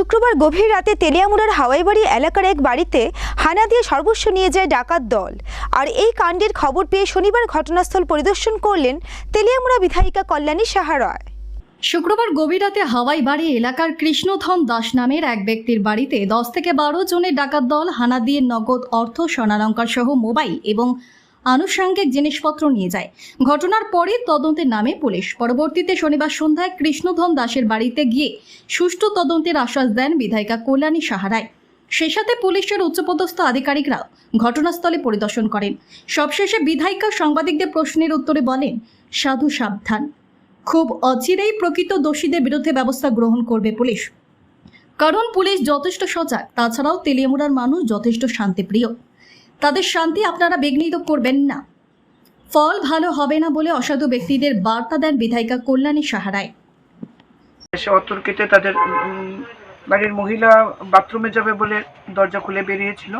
শুক্রবার গভীর রাতে তেলিয়ামুড়ার হাওয়াইবাড়ি এলাকার এক বাড়িতে হানা দিয়ে সর্বস্ব নিয়ে যায় ডাকাত দল। আর এই কাণ্ডের খবর পেয়ে শনিবার ঘটনাস্থল পরিদর্শন করলেন তেলিয়ামুড়া বিধায়িকা কল্যাণী সাহা রয়। শুক্রবার গভীর রাতে হাওয়াই বাড়ি এলাকার কৃষ্ণধন দাস নামের এক ব্যক্তির বাড়িতে দশ থেকে বারো জনের ডাকাত দল হানা দিয়ে নগদ অর্থ স্বর্ণালঙ্কার সহ মোবাইল এবং আনুষঙ্গিক জিনিসপত্র নিয়ে যায়। ঘটনার পরে তদন্তের নামে পুলিশ। পরবর্তীতে শনিবার সন্ধ্যায় কৃষ্ণধন দাসের বাড়িতে গিয়ে সুষ্ঠু তদন্তের আশ্বাস দেন বিধায়িকা কল্যাণী সাহারায় সে সাথে পুলিশের উচ্চপদস্থ আধিকারিকরা ঘটনাস্থলে পরিদর্শন করেন। সবশেষে বিধায়িকা সাংবাদিকদের প্রশ্নের উত্তরে বলেন, সাধু সাবধান। খুব অচিরেই প্রকৃত দোষীদের বিরুদ্ধে ব্যবস্থা গ্রহণ করবে পুলিশ। কারণ পুলিশ যথেষ্ট সজাগ, তাছাড়াও তেলিয়ামুড়ার মানুষ যথেষ্ট শান্তিপ্রিয়। তাদের শান্তি আপনারা বিঘ্নিত করবেন না। ফল ভালো হবে না বলে অসাধু ব্যক্তিদের বার্তা দেন বিধায়িকা কল্যাণী সাহারায়। অতর্কিতে তাদের বাড়ির মহিলা বাথরুমে যাবে বলে দরজা খুলে বেরিয়েছিল।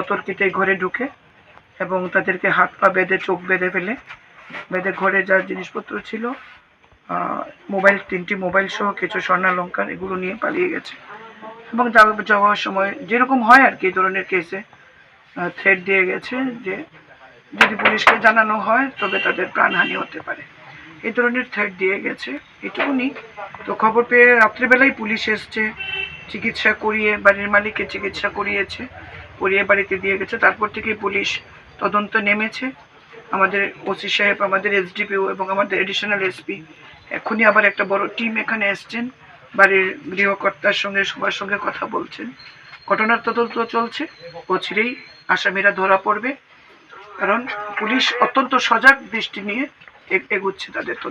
অতর্কিতে ঘরে ঢুকে এবং তাদেরকে হাত পা বেঁধে চোখ বেঁধে ফেলে। বেঁধে ঘরে যা জিনিসপত্র ছিল মোবাইল, তিনটি মোবাইল সহ কিছু স্বর্ণালঙ্কার এগুলো নিয়ে পালিয়ে গেছে। এবং যাওয়ার সময় যেরকম হয় আর কি, এই ধরনের কেসে থ্রেড দিয়ে গেছে যে যদি পুলিশকে জানানো হয়, তবে তাদের প্রাণহানি হতে পারে। এই ধরনের থ্রেড দিয়ে গেছে। এটুকুনি। তো খবর পেয়ে রাত্রিবেলায় পুলিশ এসছে, চিকিৎসা করিয়ে, বাড়ির মালিককে চিকিৎসা করিয়েছে, করিয়ে বাড়িতে দিয়ে গেছে। তারপর থেকেই পুলিশ তদন্ত নেমেছে। আমাদের ওসি সাহেব, আমাদের এসডিপিও এবং আমাদের এডিশনাল এসপি এখনই আবার একটা বড় টিম এখানে এসছেন। বাড়ির গৃহকর্তার সঙ্গে, সবার সঙ্গে কথা বলছেন। ঘটনার তদন্ত চলছে। অচিরেই আসামিরা ধরা পড়বে। কারণ পুলিশ অত্যন্ত সজাগ দৃষ্টি নিয়ে এগুচ্ছে তাদের